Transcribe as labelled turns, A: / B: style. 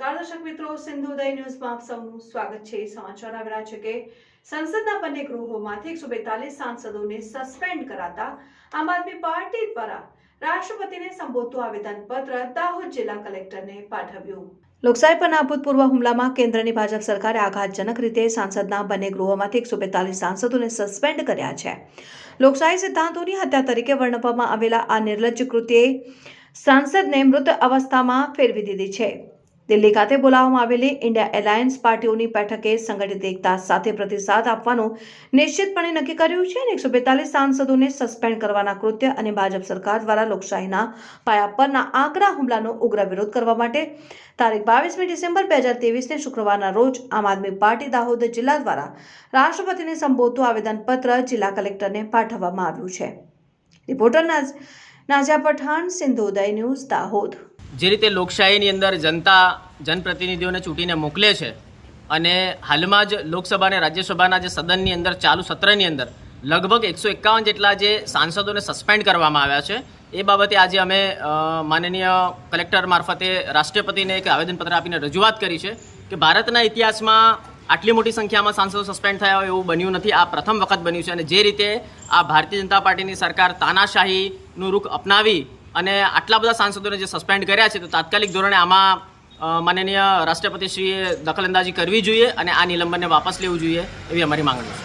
A: દર્શક મિત્રો સિંધુદય ન્યૂઝમાં આપ સૌનું સ્વાગત છે. સમાચાર આવ્યા છે કે સંસદના બંને ગૃહોમાંથી એકસો બેતાલીસ સાંસદોને સસ્પેન્ડ કરાતા આમ આદમી પાર્ટી દ્વારા રાષ્ટ્રપતિને સંબોધતું આવેદનપત્ર દાહોદ જિલ્લા કલેક્ટરને પાઠવ્યું. લોકશાહી પરના અભૂતપૂર્વ હુમલામાં કેન્દ્રની ભાજપ સરકારે આઘાતજનક રીતે સાંસદના બંને ગૃહોમાંથી એકસો બેતાલીસ સાંસદોને સસ્પેન્ડ કર્યા છે. લોકશાહી સિદ્ધાંતોની હત્યા તરીકે વર્ણવવામાં આવેલા આ નિર્લજ્જ કૃત્યે સાંસદને મૃત અવસ્થામાં ફેરવી દીધી છે. દિલ્હી ખાતે બોલાવવામાં આવેલી ઇન્ડિયા એલાયન્સ પાર્ટીઓની બેઠકે સંગઠિત એકતા સાથે પ્રતિસાદ આપવાનું નિશ્ચિતપણે નક્કી કર્યું છે અને એકસો બેતાલીસ સાંસદોને સસ્પેન્ડ કરવાના કૃત્ય અને ભાજપ સરકાર દ્વારા લોકશાહીના પાયા પરના આકરા હુમલાનો ઉગ્ર વિરોધ કરવા માટે તારીખ બાવીસમી ડિસેમ્બર બે હજાર તેવીસને શુક્રવારના રોજ આમ આદમી પાર્ટી દાહોદ જિલ્લા દ્વારા રાષ્ટ્રપતિને સંબોધતું આવેદનપત્ર જિલ્લા કલેક્ટરને પાઠવવામાં આવ્યું છે. Reporter Naz Pathan, Sindhuday news, Dahod.
B: જે રીતે લોકશાહીની અંદર જનતા, જનપ્રતિનિધિઓને ચૂંટીને મોકલે છે અને હાલમાં જ લોકસભા અને રાજ્યસભાના જે સદનની અંદર, ચાલુ સત્રની અંદર લગભગ એકસો એકાવન જેટલા જે સાંસદોને સસ્પેન્ડ કરવામાં આવ્યા છે. એ બાબતે આજે અમે માનનીય કલેક્ટર મારફતે રાષ્ટ્રપતિને એક આવેદનપત્ર આપીને રજૂઆત કરી છે કે ભારતના ઇતિહાસમાં આટલી મોટી સંખ્યામાં સાંસદો સસ્પેન્ડ થયા હોય એવું બન્યું નથી. આ પ્રથમ વખત બન્યું છે અને જે રીતે આ ભારતીય જનતા પાર્ટીની સરકાર તાનાશાહીનું રૂખ અપનાવી અને આટલા બધા સાંસદોને જે સસ્પેન્ડ કર્યા છે, તો તાત્કાલિક ધોરણે આમાં માનનીય રાષ્ટ્રપતિશ્રીએ દખલઅંદાજી કરવી જોઈએ અને આ નિલંબનને વાપસ લેવું જોઈએ એવી અમારી માંગણી છે.